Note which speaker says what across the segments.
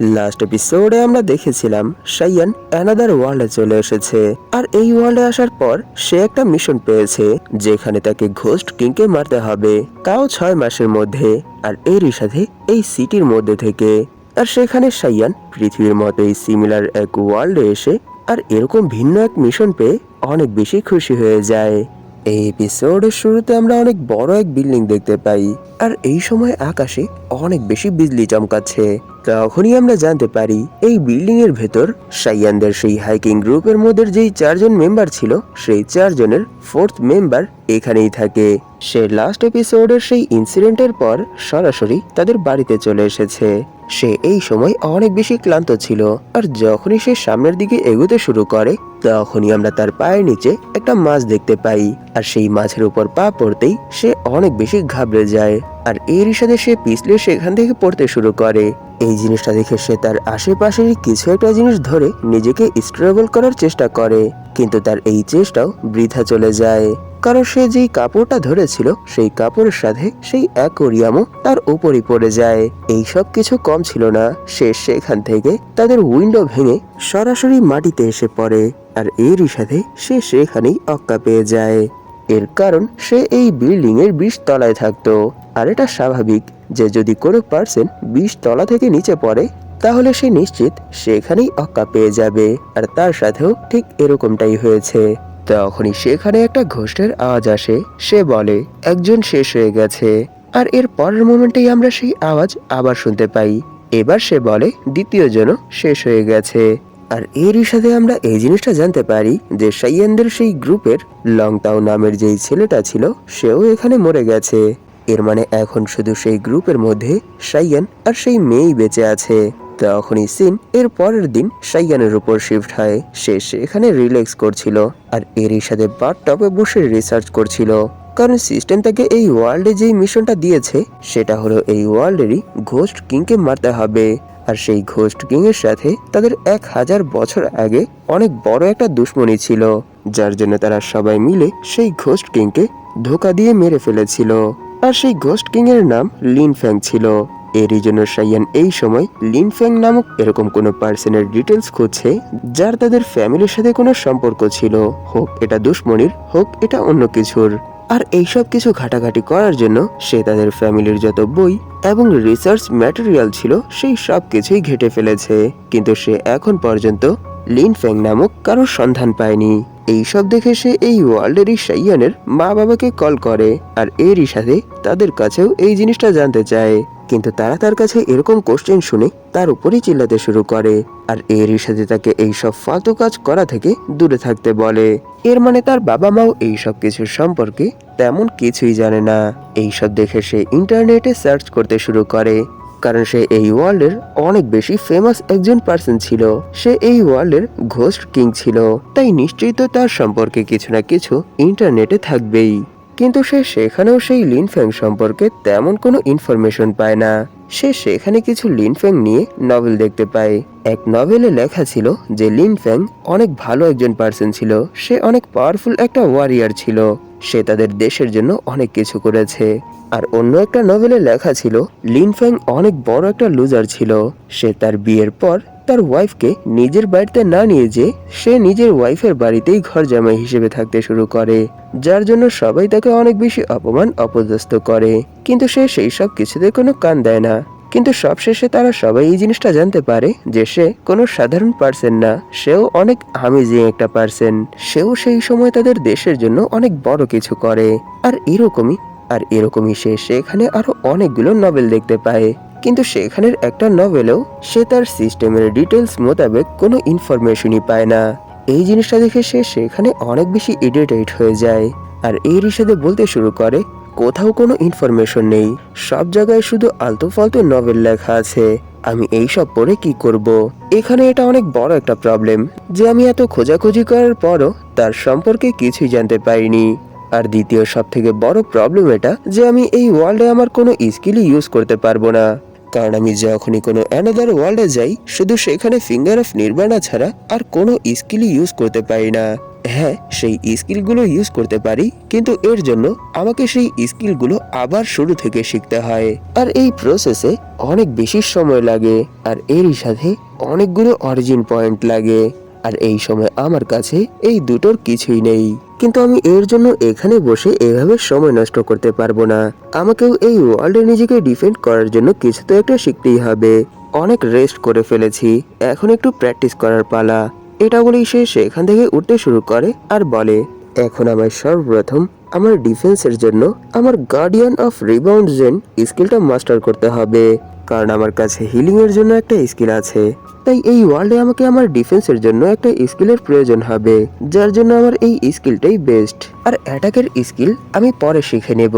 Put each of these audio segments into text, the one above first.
Speaker 1: Last এপিসোডে আমরা দেখেছিলাম সাইয়ান অ্যানাদার ওয়ার্ল্ডে চলে এসেছে। আর এই ওয়ার্ল্ডে আসার পর সে একটা মিশন পেয়েছে, যেখানে তাকে ঘোস্ট কিংকে মারতে হবে। তাও ছয় মাসের মধ্যে, আর এরই সাথে এই সিটির মধ্যে থেকে। আর সেখানে সাইয়ান পৃথিবীর মতোই সিমিলার এক ওয়ার্ল্ডে এসে, আর এরকম ভিন্ন এক মিশন পেয়ে অনেক বেশি খুশি হয়ে যায়। এই এপিসোডের শুরুতে আমরা অনেক বড় এক বিল্ডিং দেখতে পাই, আর এই সময় আকাশে অনেক বেশি বিজলি চমকাচ্ছে। তখনই আমরা জানতে পারি, এই বিল্ডিং এর ভেতর সাইয়ানদের সেই হাইকিং গ্রুপের মধ্যে যেই চারজন মেম্বার ছিল, সেই চারজনের ফোর্থ মেম্বার এখানেই থাকে। সে লাস্ট এপিসোডের সেই ইনসিডেন্টের পর সরাসরি তাদের বাড়িতে চলে এসেছে। সে এই সময় অনেক বেশি ক্লান্ত ছিল, আর যখনই সে সামনের দিকে এগোতে শুরু করে, তখনই আমরা তার পায়ের নিচে একটা মাছ দেখতে পাই, আর সেই মাছের উপর পা পড়তেই সে অনেক বেশি ঘাবড়ে যায়, আর এরই সাথে সে পিছলে সেখান থেকে পড়তে শুরু করে। এই জিনিসটা দেখে সে তার আশেপাশেরই কিছু একটা জিনিস ধরে নিজেকে স্ট্রাগল করার চেষ্টা করে, কিন্তু তার এই চেষ্টাও বৃথা চলে যায়। কারণ সে যেই কাপড়টা ধরেছিল, সেই কাপড়ের সাথে সেই অ্যাকোরিয়ামও তার উপরই পড়ে যায়। এই সব কিছু কম ছিল না। সে সেখান থেকে তাদের উইন্ডো ভেঙে সরাসরি মাটিতে এসে পড়ে আর এরই সাথে সে সেখানেই অক্কা পেয়ে যায়। এর কারণ সে এই বিল্ডিং এর বিশ তলায় থাকতো। আর এটা স্বাভাবিক যে যদি কোনো পার্সন বিশ তলা থেকে নিচে পড়ে, তাহলে সে নিশ্চিত সেখানেই অক্কা পেয়ে যাবে। আর তার সাথেও ঠিক এরকমটাই হয়েছে। তখনই সেখানে একটা ঘোষের আওয়াজ আসে। সে বলে, একজন শেষ হয়ে গেছে। আর এর পরের মোমেন্টেই আমরা সেই আওয়াজ আবার শুনতে পাই। এবার সে বলে দ্বিতীয় জন শেষ হয়ে গেছে। আর এরই সাথে আমরা এই জিনিসটা জানতে পারি যে সাইয়ানদের সেই গ্রুপের লংতাও নামের যেই ছেলেটা ছিল, সেও এখানে মরে গেছে। এর মানে এখন শুধু সেই গ্রুপের মধ্যে সাইয়ান আর সেই মেয়েই বেঁচে আছে। তখনই সিন এর পরের দিন সাইয়ানের উপর শিফট হয়। সে সেখানে রিল্যাক্স করছিল আর এরই সাথে বাথ টপে বসে রিসার্চ করছিল। কারণ সিস্টেম তাকে এই ওয়ার্ল্ডে যেই মিশনটা দিয়েছে, সেটা হলো এই ওয়ার্ল্ডেরই ঘোস্ট কিংকে মারতে হবে। আর সেই ঘোস্ট কিং এর সাথে তাদের এক হাজার বছর আগে অনেক বড় একটা দুশ্মনী ছিল, যার জন্য তারা সবাই মিলে সেই ঘোস্ট কিংকে ধোকা দিয়ে মেরে ফেলেছিল। আর সেই ঘোস্ট কিং এর নাম লিন ফ্যাং ছিল। এরই জন্য সাইয়ান এই সময় লিন ফ্যাং নামক এরকম কোনো পার্সনের ডিটেলস খুঁজছে, যার তাদের ফ্যামিলির সাথে কোনো সম্পর্ক ছিল। হোক এটা দুশ্মনির, হোক এটা অন্য কিছুর। আর এইসব কিছু ঘাটাঘাটি করার জন্য সে তাদের ফ্যামিলির যত বই এবং রিসার্চ ম্যাটেরিয়াল ছিল, সেই সব কিছুই ঘেটে ফেলেছে। কিন্তু সে এখন পর্যন্ত লিন ফ্যাং নামক কারোর সন্ধান পায়নি। এইসব দেখে সে এই ওয়ার্ল্ডেরই সাইয়ানের মা বাবাকে কল করে আর এরই সাথে তাদের কাছেও এই জিনিসটা জানতে চায়। কিন্তু তারা তার কাছে এরকম কোশ্চেন শুনে তার উপরই চিল্লাতে শুরু করে আর এরই সাথে তাকে এই সব ফালতু কাজ করা থেকে দূরে থাকতে বলে। এর মানে তার বাবা মাও এই সব কিছুর সম্পর্কে তেমন কিছুই জানে না। এইসব দেখে সে ইন্টারনেটে সার্চ করতে শুরু করে কারণ সে এই ওয়ার্ল্ডের অনেক বেশি ফেমাস একজন পার্সন ছিল। সে এই ওয়ার্ল্ডের ঘোস্ট কিং ছিল। তাই নিশ্চয়ই তো তার সম্পর্কে কিছু না কিছু ইন্টারনেটে থাকবেই। কিন্তু সে সেখানেও সেই লিনফ্যাং সম্পর্কে তেমন কোনো ইনফরমেশন পায় না। সে সেখানে কিছু লিনফ্যাং নিয়ে নভেল দেখতে পায় এক নভেলে লেখা ছিল যে লিনফ্যাং অনেক ভালো একজন পার্সন ছিল। সে অনেক পাওয়ারফুল একটা ওয়ারিয়ার ছিল। সে তাদের দেশের জন্য অনেক কিছু করেছে। আর অন্য একটা নভেলে লেখা ছিল লিনফ্যাং অনেক বড় একটা লুজার ছিল। সে তার বিয়ের পর তার ওয়াইফকে নিজের বাড়িতে না নিয়ে যে সে নিজের ওয়াইফের বাড়িতেই ঘর জামাই হিসেবে থাকতে শুরু করে, যার জন্য সবাই তাকে অনেক বেশি অপমান, অপদস্থ করে। কিন্তু সে সেই সব কিছুতে কোনো কান দেয় না। কিন্তু সবশেষে তারা সবাই এই জিনিসটা জানতে পারে যে সে কোনো সাধারণ পার্সন না, সেও অনেক আমেজিং একটা পার্সন সেও সেই সময় তাদের দেশের জন্য অনেক বড় কিছু করে। আর এরকমই আর এরকমই সে সেখানে আরও অনেকগুলো নভেল দেখতে পায়। কিন্তু সেখানের একটা নভেলেও সে তার সিস্টেমের ডিটেলস মোতাবেক কোনো ইনফরমেশনই পায় না। এই জিনিসটা দেখে সে সেখানে অনেক বেশি ইরিটেট হয়ে যায়। আর এই রিসাদে বলতে শুরু করে, কোথাও কোনো ইনফরমেশন নেই। সব জায়গায় শুধু আলতু ফালতু নভেল লেখা আছে। আমি এই সব পড়ে কি করব? এখানে এটা অনেক বড় একটা প্রবলেম যে আমি এত খোঁজাখুঁজি করার পরও তার সম্পর্কে কিছুই জানতে পারিনি। আর দ্বিতীয় সব থেকে বড় প্রবলেম এটা, যে আমি এই ওয়ার্ল্ডে আমার কোনো স্কিলই ইউজ করতে পারব না। কারণ আমি যখনই কোনো অ্যানাদার ওয়ার্ল্ডে যাই, শুধু সেখানে ফিঙ্গার অফ নির্বাণা ছাড়া আর কোনো স্কিলই ইউজ করতে পারি না। হ্যাঁ সেই স্কিলগুলো ইউজ করতে পারি, কিন্তু এর জন্য আমাকে সেই স্কিলগুলো আবার শুরু থেকে শিখতে হয়। আর এই প্রসেসে অনেক বেশি সময় লাগে, আর এরই সাথে অনেকগুলো অরিজিন পয়েন্ট লাগে। আর এই সময় আমার কাছে এই দুটোর কিছুই নেই। কিন্তু আমি এর জন্য এখানে বসে এভাবে সময় নষ্ট করতে পারব না। আমাকেও এই ওয়ার্ল্ডে নিজেকে ডিফেন্ড করার জন্য কিছু তো একটা শিখতেই হবে। অনেক রেস্ট করে ফেলেছি। এখন একটু প্র্যাকটিস করার পালা। এটা বলেই সে সেখান থেকে উঠতে শুরু করে আর বলে, এখন আমায় সর্বপ্রথম আমার ডিফেন্সের জন্য আমার গার্ডিয়ান অফ রিবাউন্ড জেন স্কিলটা মাস্টার করতে হবে। কারণ আমার কাছে হিলিং এর জন্য একটা স্কিল আছে। তাই এই ওয়ার্ল্ডে আমাকে আমার ডিফেন্সের জন্য একটা স্কিলের প্রয়োজন হবে, যার জন্য আমার এই স্কিলটাই বেস্ট আর অ্যাটাকের স্কিল আমি পরে শিখে নেব।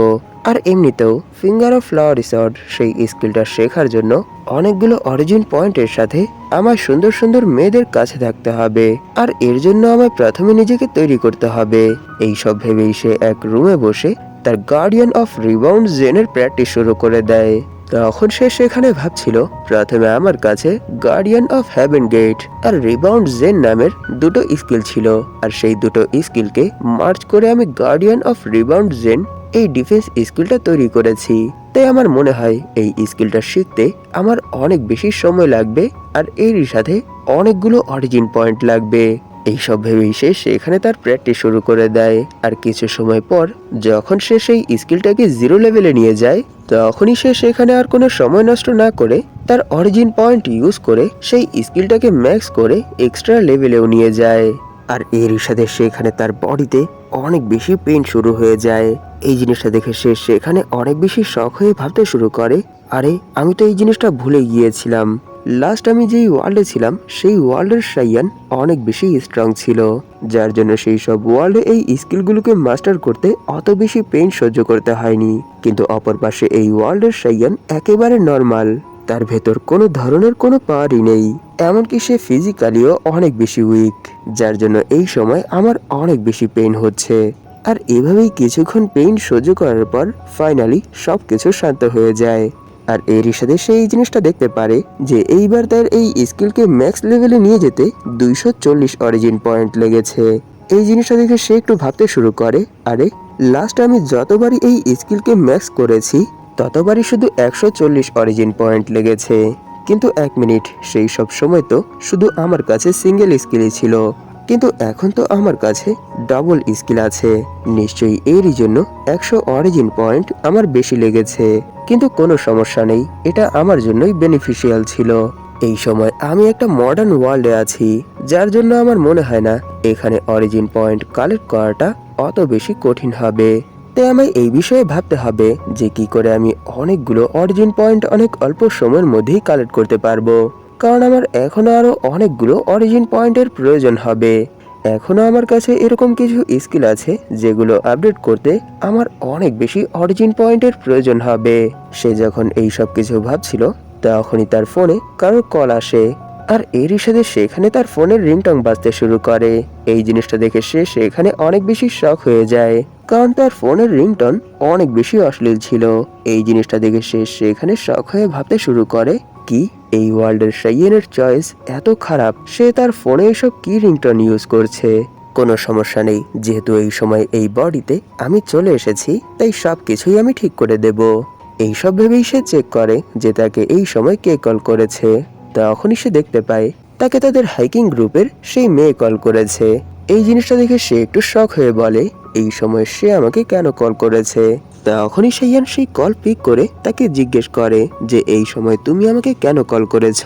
Speaker 1: আর এমনিতেও ফিঙ্গার অফ ফ্লাওয়ার রিসর্ট সেই স্কিলটা শেখার জন্য অনেকগুলো অরিজিন পয়েন্টের সাথে আমার সুন্দর সুন্দর মেয়েদের কাছে থাকতে হবে। আর এর জন্য আমায় প্রথমে নিজেকে তৈরি করতে হবে। এই সব ভেবেই সে এক রুমে বসে তার গার্ডিয়ান অফ রিবাউন্ড জেনের প্র্যাকটিস শুরু করে দেয়। তখন সে সেখানে ভাবছিল, প্রথমে আমার কাছে গার্ডিয়ান অফ হ্যাভেন গেট আর রিবাউন্ড জেন নামের দুটো স্কিল ছিল। আর সেই দুটো স্কিলকে মার্চ করে আমি গার্ডিয়ান অফ রিবাউন্ড জেন এই ডিফেন্স স্কিলটা তৈরি করেছি। তাই আমার মনে হয় এই স্কিলটা শিখতে আমার অনেক বেশি সময় লাগবে আর এরই সাথে অনেকগুলো অরিজিন পয়েন্ট লাগবে। এইসব ভেবেই সে সেখানে তার প্র্যাকটিস শুরু করে দেয়। আর কিছু সময় পর যখন সে সেই স্কিলটাকে জিরো লেভেলে নিয়ে যায়, তখনই সে সেখানে আর কোনো সময় নষ্ট না করে তার অরিজিন পয়েন্ট ইউজ করে সেই স্কিলটাকে ম্যাক্স করে এক্সট্রা লেভেলেও নিয়ে যায়। আর এরই সাথে সেখানে তার বডিতে অনেক বেশি পেন শুরু হয়ে যায়। এই জিনিসটা দেখে সে সেখানে অনেক বেশি শখ হয়ে ভাবতে শুরু করে, আরে, আমি তো এই জিনিসটা ভুলে গিয়েছিলাম। লাস্ট আমি যেই ওয়ার্ল্ডে ছিলাম, সেই ওয়ার্ল্ডের সাইয়ান অনেক বেশি স্ট্রং ছিল, যার জন্য সেই সব ওয়ার্ল্ডে এই স্কিলগুলোকে মাস্টার করতে অত বেশি পেইন সহ্য করতে হয়নি। কিন্তু অপর পাশে এই ওয়ার্ল্ডের সাইয়ান একেবারে নর্মাল তার ভেতর কোনো ধরনের কোনো পাওয়ারই নেই। এমনকি সে ফিজিক্যালিও অনেক বেশি উইক যার জন্য এই সময় আমার অনেক বেশি পেইন হচ্ছে। আর এভাবেই কিছুক্ষণ পেইন সহ্য করার পর ফাইনালি সব কিছু শান্ত হয়ে যায়। আর এরই সাথে সে এই জিনিসটা দেখতে পারে যে এইবার তার এই স্কিলকে ম্যাক্স লেভেলে নিয়ে যেতে দুইশো চল্লিশ অরিজিন পয়েন্ট লেগেছে। এই জিনিসটা দেখে সে একটু ভাবতে শুরু করে, আরে লাস্ট আমি যতবারই এই স্কিলকে ম্যাক্স করেছি, ততবারই শুধু একশো চল্লিশ অরিজিন পয়েন্ট লেগেছে। কিন্তু এক মিনিট, সেই সব সময় তো শুধু আমার কাছে সিঙ্গেল স্কিলই ছিল। কিন্তু এখন তো আমার কাছে ডাবল স্কিল আছে। নিশ্চয়ই এরই জন্য একশো অরিজিন পয়েন্ট আমার বেশি লেগেছে। কিন্তু কোনো সমস্যা নেই। এটা আমার জন্যই বেনিফিশিয়াল ছিল। এই সময় আমি একটা মডার্ন ওয়ার্ল্ডে আছি, যার জন্য আমার মনে হয় না এখানে অরিজিন পয়েন্ট কালেক্ট করাটা অত বেশি কঠিন হবে। তাই আমায় এই বিষয়ে ভাবতে হবে যে কি করে আমি অনেকগুলো অরিজিন পয়েন্ট অনেক অল্প সময়ের মধ্যেই কালেক্ট করতে পারব। কারণ আমার এখনও আরও অনেকগুলো অরিজিন পয়েন্টের প্রয়োজন হবে। এখনও আমার কাছে এরকম কিছু স্কিল আছে যেগুলো আপডেট করতে আমার অনেক বেশি অরিজিন পয়েন্টের প্রয়োজন হবে। সে যখন এই সব কিছু ভাবছিল, তখনই তার ফোনে কারোর কল আসে। আর এরই সাথে সেখানে তার ফোনের রিংটং বাজতে শুরু করে। এই জিনিসটা দেখে সে সেখানে অনেক বেশি শখ হয়ে যায়, কারণ তার ফোনের রিংটন অনেক বেশি অশ্লীল ছিল। এই জিনিসটা দেখে সে সেখানে শখ হয়ে ভাবতে শুরু করে, কি? এই ওয়ার্ল্ডের সাইয়েনের চয়েস এত খারাপ, সে তার ফোনে এসব কি রিংটন ইউজ করছে? কোনো সমস্যা নেই, যেহেতু এই সময় এই বডিতে আমি চলে এসেছি, তাই সব কিছুই আমি ঠিক করে দেব। এইসব ভেবেই সে চেক করে যে তাকে এই সময় কে কল করেছে। তখনই সে দেখতে পায়, তাকে তাদের হাইকিং গ্রুপের সেই মেয়ে কল করেছে। এই জিনিসটা দেখে সে একটু শখ হয়ে বলে এই সময় সে আমাকে কেন কল করেছে? তখনই সেইয়ান সেই কল পিক করে তাকে জিজ্ঞেস করে যে, এই সময় তুমি আমাকে কেন কল করেছ?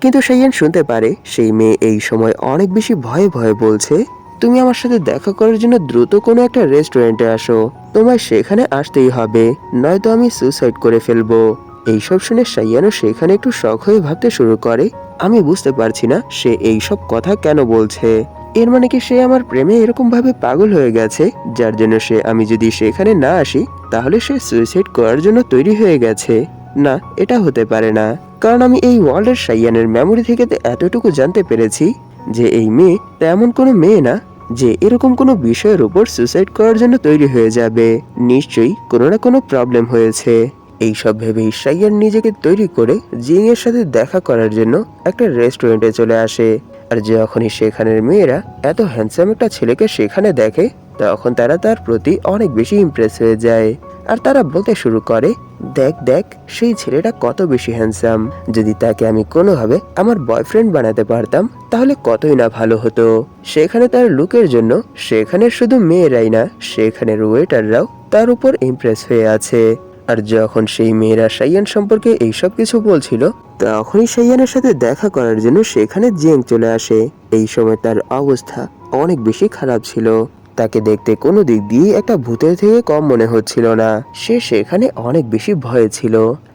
Speaker 1: কিন্তু সেইয়ান শুনতে পারে, সেই মেয়ে এই সময় অনেক বেশি ভয়ে ভয়ে বলছে, তুমি আমার সাথে দেখা করার জন্য দ্রুত কোনো একটা রেস্টুরেন্টে আসো, তোমায় সেখানে আসতেই হবে, নয়তো আমি সুইসাইড করে ফেলব। এইসব শুনে সাইয়ানো সেখানে একটু শখ হয়ে ভাবতে শুরু করে, আমি বুঝতে পারছি না সে এইসব কথা কেন বলছে? এর মানে কি সে আমার প্রেমে এরকম ভাবে পাগল হয়ে গেছে? যার জন্য সে আমি যদি সেখানে না আসি, তাহলে সে সুইসাইড করার জন্য তৈরি হয়ে গেছে। না, এটা হতে পারে না। কারণ আমি এই ওয়ার্ল্ডের সাইয়ানের মেমোরি থেকে এতটুকু জানতে পেরেছি যে এই মেয়ে তেমন কোনো মেয়ে না, যে এরকম কোনো বিষয়ের উপর সুইসাইড করার জন্য তৈরি হয়ে যাবে। নিশ্চয়ই কোনো না কোনো প্রবলেম হয়েছে। এইসব ভেবে সাইয়ান নিজেকে তৈরি করে জিং এর সাথে দেখা করার জন্য একটা রেস্টুরেন্টে চলে আসে। আর যখনই সেখানের মেয়েরা এত হ্যান্ডসাম একটা ছেলেকে সেখানে দেখে, তখন তারা তার প্রতি অনেক বেশি ইমপ্রেস হয়ে যায়। আর তারা বলতে শুরু করে, দেখ দেখ, সেই ছেলেটা কত বেশি হ্যান্ডসাম যদি তাকে আমি কোনোভাবে আমার বয়ফ্রেন্ড বানাতে পারতাম, তাহলে কতই না ভালো হতো। সেখানে তার লুকের জন্য সেখানে শুধু মেয়েরাই না সেখানের ওয়েটাররাও তার উপর ইমপ্রেস হয়ে আছে। আর যখন সেই মেয়েরা সাইয়ান সম্পর্কে এইসব কিছু বলছিল তখনই সাইয়ানের সাথে দেখা করার জন্য সেখানে জেং চলে আসে। এই সময় তার অবস্থা অনেক বেশি খারাপ ছিল। তাকে দেখতে কোনো দিক দিয়ে একটা ভূতের থেকে কম মনে হচ্ছিল না। সে সেখানে অনেক বেশি ভয়ে ছিল।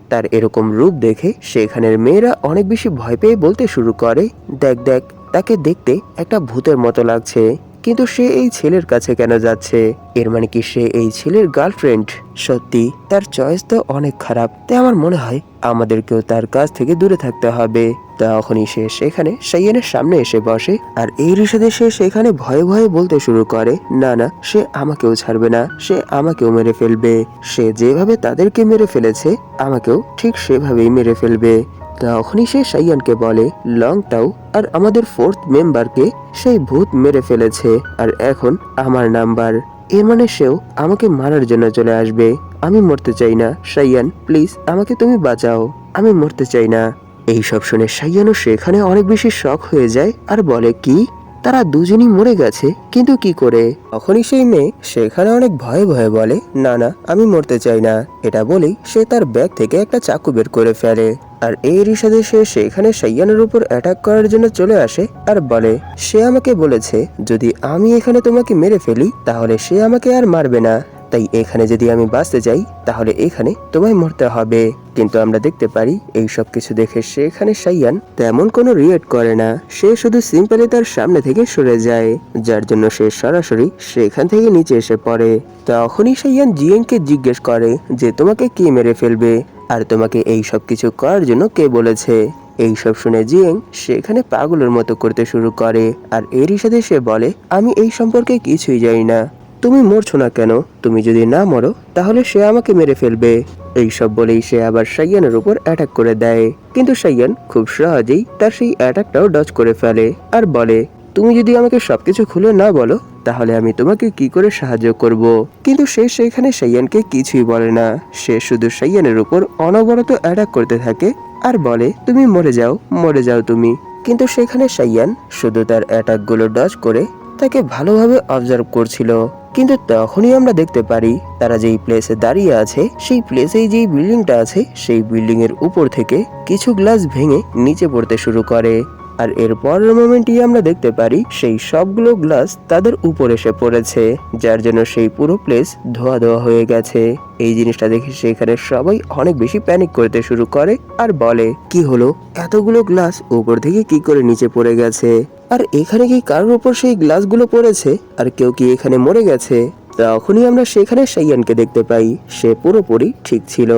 Speaker 1: তার এরকম রূপ দেখে সেখানের মেয়েরা অনেক বেশি ভয় পেয়ে বলতে শুরু করে, দেখ দেখ, তাকে দেখতে একটা ভূতের মতো লাগছে। কিন্তু সে এই ছেলের কাছে কেন যাচ্ছে? এর মানে কি সে এই ছেলের গার্লফ্রেন্ড সত্যি, তার চয়েস তো অনেক খারাপ। তাই আমার মনে হয় আমাদেরকেও তার কাছ থেকে দূরে থাকতে হবে। তখনই সে সেখানে সাইয়ানের সামনে এসে বসে, আর এই রিসাদে সে সেখানে ভয়ে ভয়ে বলতে শুরু করে, না না, সে আমাকেও ছাড়বে না, সে আমাকেও মেরে ফেলবে। সে যেভাবে তাদেরকে মেরে ফেলেছে, আমাকেও ঠিক সেভাবেই মেরে ফেলবে। তখনই সে সাইয়ানকে বলে, লং টাউ আর আমাদের ফোর্থ মেম্বারকে সেই ভূত মেরে ফেলেছে, আর এখন আমার নাম্বার। এর মানে সেও আমাকে মারার জন্য চলে আসবে। আমি মরতে চাই না, সাইয়ান, প্লিজ, আমাকে তুমি বাঁচাও। আমি মরতে চাই না। এই সব শুনে সাইয়ানও সেখানে অনেক বেশি শখ হয়ে যায় আর বলে, কি? তারা দুজনই মরে গেছে, কিন্তু কি করে? তখনই সেই মেয়ে সেখানে অনেক ভয়ে ভয়ে বলে, না না, আমি মরতে চাই না। এটা বলেই সে তার ব্যাগ থেকে একটা চাকু বের করে ফেলে। আর এই রিসাদে সে সেখানে সাইয়ানের উপর অ্যাটাক করার জন্য চলে আসে আর বলে, সে আমাকে বলেছে, যদি আমি এখানে তোমাকে মেরে ফেলি, তাহলে সে আমাকে আর মারবে না। তাই এখানে যদি আমি বাঁচতে চাই তাহলে এখানে তোমায় মরতে হবে। কিন্তু আমরা দেখতে পারি, এই সব কিছু দেখে সেখানে সাইয়ান তেমন কোনো রিয়েক্ট করে না। সে শুধু সিম্পলি তার সামনে থেকে সরে যায়, যার জন্য সে সরাসরি সেখান থেকে নিচে এসে পড়ে। তখনই সাইয়ান জিয়েনকে জিজ্ঞেস করে যে, তোমাকে কে মেরে ফেলবে? আর তোমাকে এই সব কিছু করার জন্য কে বলেছে? এই সব শুনে জিয়েং সেখানে পাগলের মতো করতে শুরু করে। আর এরই সাথে সে বলে, আমি এই সম্পর্কে কিছুই জানি না। তুমি মরছো না কেন? তুমি যদি না মরো, তাহলে সে আমাকে মেরে ফেলবে। এই সব বলেই সে আবার সাইয়ানের উপর অ্যাটাক করে দেয়। কিন্তু সাইয়ান খুব সহজেই তার সেই অ্যাটাকটাও ডজ করে ফেলে আর বলে, তুমি যদি আমাকে সবকিছু খুলে না বলো, তাহলে আমি তোমাকে কি করে সাহায্য করব? কিন্তু সে সেখানে সাইয়ানকে কিছুই বলে না। সে শুধু সাইয়ানের উপর অনবরত অ্যাটাক করতে থাকে আর বলে, তুমি মরে যাও মরে যাও তুমি। কিন্তু সেখানে সাইয়ান শুধু তার অ্যাটাকগুলো ডজ করে তাকে ভালোভাবে অবজার্ভ করছিল। কিন্তু তখনই আমরা দেখতে পারি, তারা যেই প্লেসে দাঁড়িয়ে আছে, সেই প্লেসেই যেই বিল্ডিংটা আছে, সেই বিল্ডিং এর উপর থেকে কিছু গ্লাস ভেঙে নিচে পড়তে শুরু করে। আর এর পরের মোমেন্টই আমরা দেখতে পারি, সেই সবগুলো গ্লাস তাদের উপর এসে পড়েছে, যার জন্য সেই পুরো প্লেস ধোয়া ধোয়া হয়ে গেছে। এই জিনিসটা দেখে সেখানে সবাই অনেক বেশি প্যানিক করতে শুরু করে আর বলে, কি হলো? এতগুলো গ্লাস উপর থেকে কি করে নিচে পড়ে গেছে? আর এখানে কি কারোর উপর সেই গ্লাসগুলো পড়েছে? আর কেউ কি এখানে মরে গেছে? তখনই আমরা সেখানে সাইয়ানকে দেখতে পাই। সে পুরোপুরি ঠিক ছিল।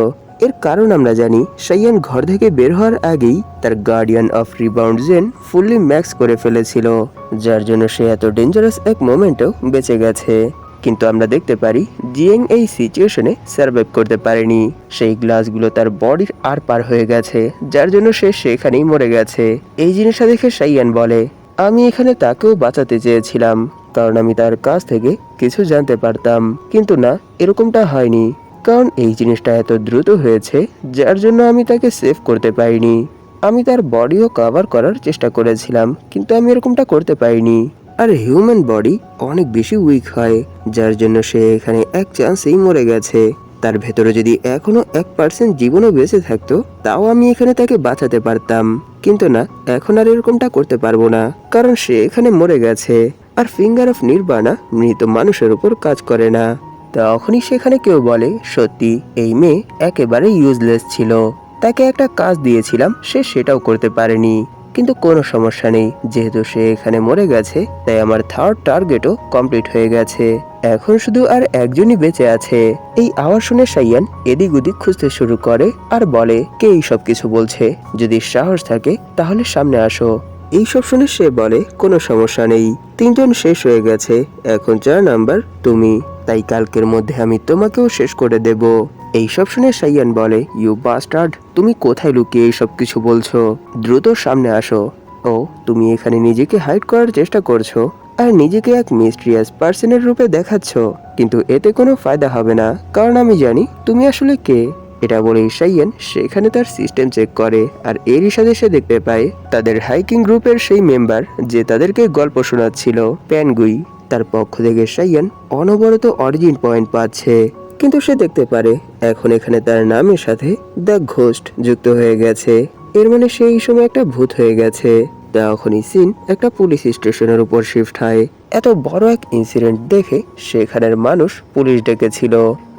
Speaker 1: এর কারণ আমরা জানি, সাইয়ান ঘর থেকে বের হওয়ার আগেই তার guardian of rebound zen fully max করে ফেলেছিল, যার জন্য সে এত ডেঞ্জারাস এক মোমেন্টও বেঁচে গেছে। কিন্তু আমরা দেখতে পারি, জিয়েং এই সিচুয়েশনে সার্ভাইভ করতে পারেনি। সেই গ্লাসগুলো তার বডির আর পার হয়ে গেছে, যার জন্য সে সেখানেই মরে গেছে। এই জিনিসটা দেখে সাইয়ান বলে আমি এখানে তাকেও বাঁচাতে চেয়েছিলাম, কারণ আমি তার কাছ থেকে কিছু জানতে পারতাম। কিন্তু না, এরকমটা হয়নি, কারণ এই জিনিসটা এত দ্রুত হয়েছে, যার জন্য আমি তাকে সেভ করতে পারিনি। আমি তার বডিও কভার করার চেষ্টা করেছিলাম, কিন্তু আমি এরকমটা করতে পারিনি। আর হিউম্যান বডি অনেক বেশি উইক হয়, যার জন্য সে এখানে এক চান্সেই মরে গেছে। তার ভেতরে যদি এখনও এক পার্সেন্ট জীবনও বেঁচে থাকতো, তাও আমি এখানে তাকে বাঁচাতে পারতাম। কিন্তু না, এখন আর এরকমটা করতে পারব না, কারণ সে এখানে মরে গেছে। আর ফিঙ্গার অফ নির্বাণা মৃত মানুষের উপর কাজ করে না। তখনই সেখানে কেউ বলে, সত্যি, এই মেয়ে একেবারে ইউজলেস ছিল। তাকে একটা কাজ দিয়েছিলাম, সে সেটাও করতে পারেনি। কিন্তু কোনো সমস্যা নেই, যেহেতু সে এখানে মরে গেছে, তাই আমার থার্ড টার্গেটও কমপ্লিট হয়ে গেছে। এখন শুধু আর একজনই বেঁচে আছে। এই আওয়াজ শুনে সাইয়ান এদিক ওদিক খুঁজতে শুরু করে আর বলে, কে এই সব কিছু বলছে? যদি সাহস থাকে, তাহলে সামনে আসো। এইসব শুনে সে বলে, কোনো সমস্যা নেই। তিনজন শেষ হয়ে গেছে। এখন চার নাম্বার? তুমি। তাই কালকের মধ্যে আমি তোমাকেও শেষ করে দেব। এইসব শুনে সাইয়ান বলে ইউ বাস্টার্ড তুমি কোথায় লুকিয়ে এইসব কিছু বলছো? দ্রুত সামনে আসো। ও, তুমি এখানে নিজেকে হাইড করার চেষ্টা করছ? আর নিজেকে এক মিস্ট্রিয়াস পার্সনের রূপে দেখাচ্ছ। কিন্তু এতে কোনো ফায়দা হবে না। কারণ আমি জানি তুমি আসলে কে। এটা বলে সাইয়েন সেখানে তার সিস্টেম চেক করে আর এরই সাথে সে দেখতে পায় তাদের হাইকিং গ্রুপের সেই মেম্বার যে তাদেরকে গল্প শোনাচ্ছিল প্যানগুই তার পক্ষ থেকে সাইয়ান অনবরত অরিজিন পয়েন্ট পাচ্ছে। কিন্তু সে দেখতে পারে এখন এখানে তার নামের সাথে দ্য ঘোস্ট যুক্ত হয়ে গেছে। এর মানে সেই সময় একটা ভূত হয়ে গেছে। তখনই সিন একটা পুলিশ স্টেশনের উপর শিফট হয়। এত বড় এক ইনসিডেন্ট দেখে সেখানের মানুষ পুলিশ ডেকেছিল।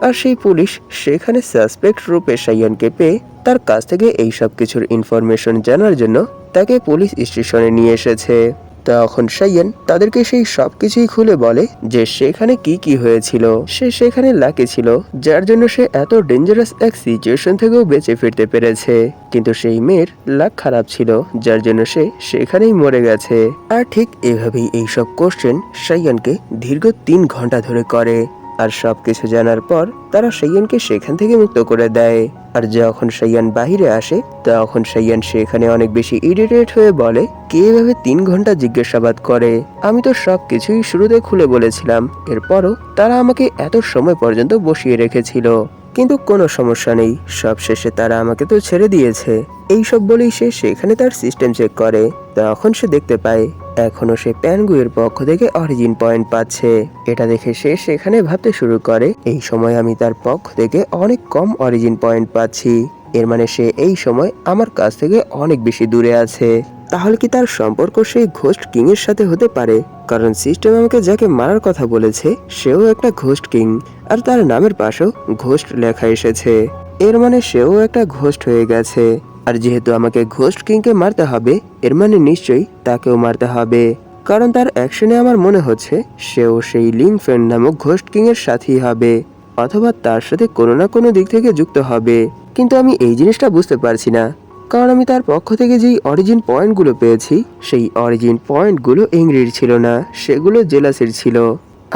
Speaker 1: আর সেই পুলিশ সেখানে সাসপেক্ট রূপে সাইয়ানকে পেয়ে তার কাছ থেকে এই সব কিছুর ইনফরমেশন জানার জন্য তাকে পুলিশ স্টেশনে নিয়ে এসেছে। তখন সাইয়ান তাদেরকে সেই সব কিছুই খুলে বলে যে সেখানে কি কি হয়েছিল। সে সেখানে লাকি ছিল, যার জন্য সে এত ডেঞ্জারাস এক সিচুয়েশন থেকেও বেঁচে ফিরতে পেরেছে। কিন্তু সেই মেয়ের লাক খারাপ ছিল, যার জন্য সে সেখানেই মরে গেছে। আর ঠিক এভাবেই এইসব কোশ্চেন সাইয়ানকে দীর্ঘ তিন ঘণ্টা ধরে করে। আর সবকিছু জানার পর তারা সাইয়ানকে সেখান থেকে মুক্ত করে দেয়। আর যখন সাইয়ান বাহিরে আসে, তখন সাইয়ান সেখানে অনেক বেশি ইরিটেট হয়ে বলে, কে এভাবে তিন ঘণ্টা জিজ্ঞাসাবাদ করে? আমি তো সব কিছুই শুরুতে খুলে বলেছিলাম। এরপরও তারা আমাকে এত সময় পর্যন্ত বসিয়ে রেখেছিল। কিন্তু কোনো সমস্যা নেই। সব শেষে তারা আমাকে তো ছেড়ে দিয়েছে। এইসব বলেই সে সেখানে তার সিস্টেম চেক করে। তখন সে দেখতে পায় এখনও সে প্যানগুয়ের পক্ষ থেকে অরিজিন পয়েন্ট পাচ্ছে। এটা দেখে সে সেখানে ভাবতে শুরু করে, এই সময় আমি তার পক্ষ থেকে অনেক কম অরিজিন পয়েন্ট পাচ্ছি। এর মানে সে এই সময় আমার কাছ থেকে অনেক বেশি দূরে আছে। তাহলে কি তার সম্পর্ক সেই ঘোস্ট কিং এর সাথে হতে পারে? কারণ সিস্টেম আমাকে যাকে মারার কথা বলেছে, সেও একটা ঘোস্ট কিং, আর তার নামের পাশেও ঘোস্ট লেখা এসেছে। এর মানে সেও একটা ঘোস্ট হয়ে গেছে। আর যেহেতু আমাকে ঘোস্ট কিংকে মারতে হবে, এর মানে নিশ্চয়ই তাকেও মারতে হবে। কারণ তার অ্যাকশনে আমার মনে হচ্ছে সেও সেই লিং ফ্রেন্ড নামক ঘোস্ট কিং এর সাথেই হবে, অথবা তার সাথে কোনো না কোনো দিক থেকে যুক্ত হবে। কিন্তু আমি এই জিনিসটা বুঝতে পারছি না, কারণ আমি তার পক্ষ থেকে যেই অরিজিন পয়েন্টগুলো পেয়েছি, সেই অরিজিন পয়েন্টগুলো ইংরির ছিল না, সেগুলো জেলাসের ছিল।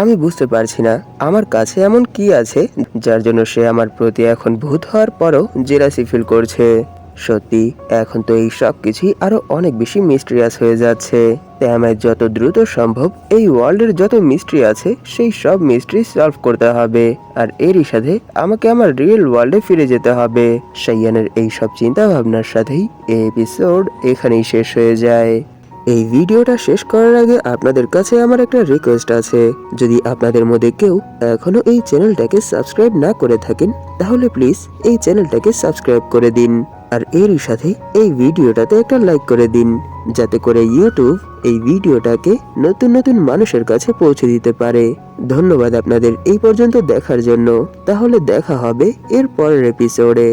Speaker 1: আমি বুঝতে পারছি না, আমার কাছে এমন কি আছে, যার জন্য সে আমার প্রতি এখন ভূত হওয়ার পরও জেলাসি ফিল করছে। সত্যি, এখন তো এই সব কিছুই আরও অনেক বেশি মিস্ট্রিয়াস হয়ে যাচ্ছে। তাই আমায় যত দ্রুত সম্ভব এই ওয়ার্ল্ডের যত মিস্ট্রি আছে, সেই সব মিস্ট্রি সলভ করতে হবে। আর এরই সাথে আমাকে আমার রিয়েল ওয়ার্ল্ডে ফিরে যেতে হবে। সাইয়ানের এই সব চিন্তা ভাবনার সাথেই এই এপিসোড এখানেই শেষ হয়ে যায়। এই ভিডিওটা শেষ করার আগে আপনাদের কাছে আমার একটা রিকোয়েস্ট আছে। যদি আপনাদের মধ্যে কেউ এখনও এই চ্যানেলটাকে সাবস্ক্রাইব না করে থাকেন, তাহলে প্লিজ এই চ্যানেলটাকে সাবস্ক্রাইব করে দিন। আর এরই সাথে এই ভিডিওটাতে একটা লাইক করে দিন, যাতে করে ইউটিউব এই ভিডিওটাকে নতুন নতুন মানুষের কাছে পৌঁছে দিতে পারে। ধন্যবাদ আপনাদের এই পর্যন্ত দেখার জন্য। তাহলে দেখা হবে এর পরের এপিসোডে